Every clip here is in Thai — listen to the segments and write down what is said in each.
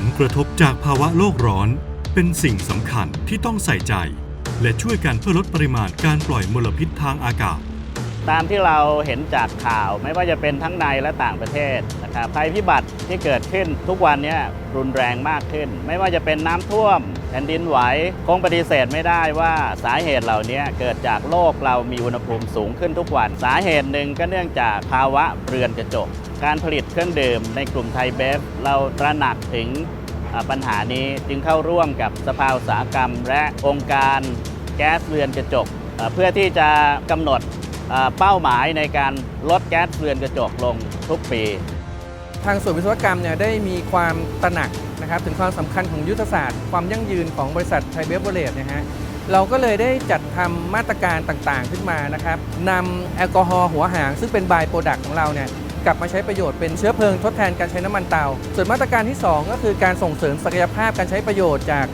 ผลกระทบจากภาวะโลกร้อน เป็นสิ่งสำคัญที่ต้องใส่ใจ และช่วยกันเพื่อลดปริมาณการปล่อยมลพิษทางอากาศ ตามที่เราเห็นจากข่าวไม่ว่าจะเป็นทั้งในและต่างประเทศนะครับภัยพิบัติที่เกิดขึ้นทุกวันนี้รุนแรงมากขึ้น ไม่ว่าจะเป็นน้ำท่วมแผ่นดินไหวคงปฏิเสธไม่ได้ว่าสาเหตุเหล่านี้เกิดจากโลกเรามีอุณหภูมิสูงขึ้นทุกวัน สาเหตุหนึ่งก็เนื่องจากภาวะเรือนกระจก การผลิตเครื่องดื่มในกลุ่มไทยเบฟเราตระหนักถึงปัญหานี้จึงเข้าร่วมกับสภาอุตสาหกรรม และองค์การแก๊สเรือนกระจกเอ่อเพื่อที่จะกำหนด เป้าหมายในการลดแก๊สเรือนกระจกลงทุกปี ทางส่วนวิศวกรรมเนี่ยได้มีความตระหนักนะครับถึงความสำคัญของยุทธศาสตร์ความยั่งยืนของบริษัทไทยเบฟเวอร์เรจนะฮะเราก็เลยได้จัดทำมาตรการต่างๆขึ้นมานะครับนำแอลกอฮอล์หัวหาง ซึ่งเป็นบายโปรดักต์ของเราเนี่ยกลับมาใช้ประโยชน์เป็นเชื้อเพลิงทดแทนการใช้น้ำมันเตา ส่วนมาตรการที่ 2 ก็คือการส่งเสริมศักยภาพการใช้ประโยชน์จาก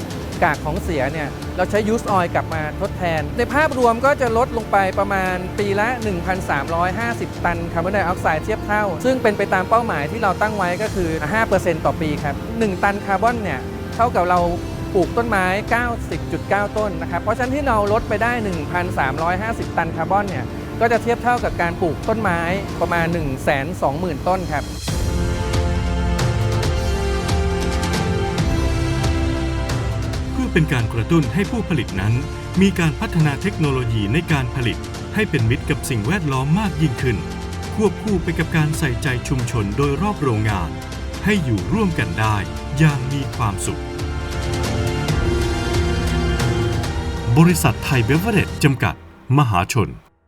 กากของเสียเนี่ยเราใช้ยูสออยกลับมาทดแทน ในภาพรวมก็จะลดลงไปประมาณปีละ 1,350 ตันคาร์บอนไดออกไซด์เทียบเท่า ซึ่งเป็นไปตามเป้าหมายที่เราตั้งไว้ก็คือ 5%ต่อปีครับ 1 ตันคาร์บอนเนี่ยเท่ากับเราปลูกต้นไม้ 90.9 ต้นนะครับ เพราะฉะนั้นที่เราลดไปได้ 1,350 ตันคาร์บอนเนี่ยก็จะเทียบเท่ากับการปลูกต้นไม้ประมาณ 120,000 ต้นครับ เพื่อเป็นการกระตุ้นให้ผู้ผลิตนั้น มีการพัฒนาเทคโนโลยีในการผลิต ให้เป็นมิตรกับสิ่งแวดล้อมมากยิ่งขึ้น ควบคู่ไปกับการใส่ใจชุมชนโดยรอบโรงงาน ให้อยู่ร่วมกันได้อย่างมีความสุข บริษัทไทยเบเวอเรจจำกัด มหาชน